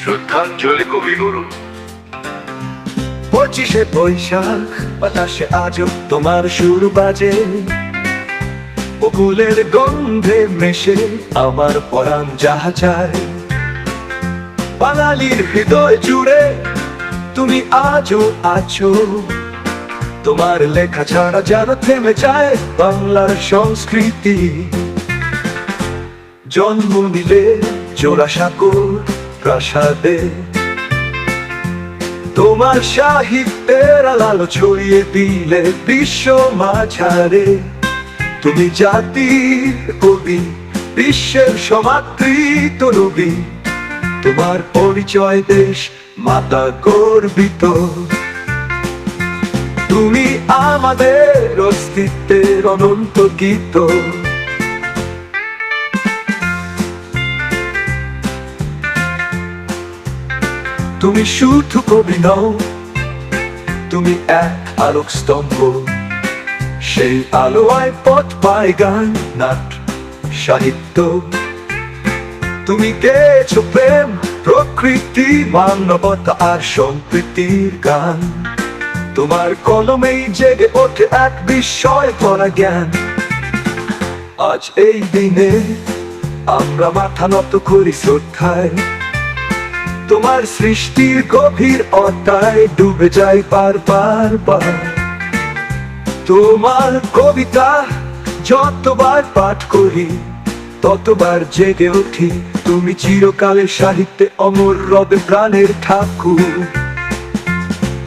শ্রদ্ধাঞ্জলি কবিগুরু পঁচিশে বৈশাখ, বাতাসে আজও তোমার সুর বাজে। বকুলের গন্ধে মেশে আমার পরাণ যাহা চায়। বাঙালির হৃদয় জুড়ে তুমি আজও আছো। তোমার লেখা ছাড়া যেন থেমে যায় বাংলার সংস্কৃতি। জন্ম নিলে জোড়াসাঁকোর প্রাসাদে তোমার সাহিত্যের আলো ছড়িয়ে দিলে বিশ্ব মাঝারে। তুমি জাতির কবি, বিশ্বের সমাদৃত নবী। তোমার পরিচয় দেশ মাতা গর্বিত। তুমি আমাদের অস্তিত্বের অনন্ত গীত তুমি শুধু কবি নও, তুমি এক আলোক স্তম্ভ। সেই আলোয় পথ পায় গান, নাট, সাহিত্য। তুমি গেছ প্রেম, প্রকৃতি, মানবতা আর সম্প্রীতির গান। তোমার কলমেই জেগে ওঠে এক বিস্ময় করা জ্ঞান। আজ এই দিনে আমরা মাথা নত করি শ্রদ্ধায়। তোমার সৃষ্টির গভীর অতায় ডুবে যায় বার বার বার। তোমার কবিতা যতবার পাঠ করি, ততবার জেগে উঠি। তুমি চিরকালের সাহিত্যে অমর রবে প্রাণের ঠাকুর।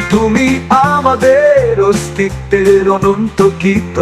তুমি আমাদের অস্তিত্বের অনন্ত গীত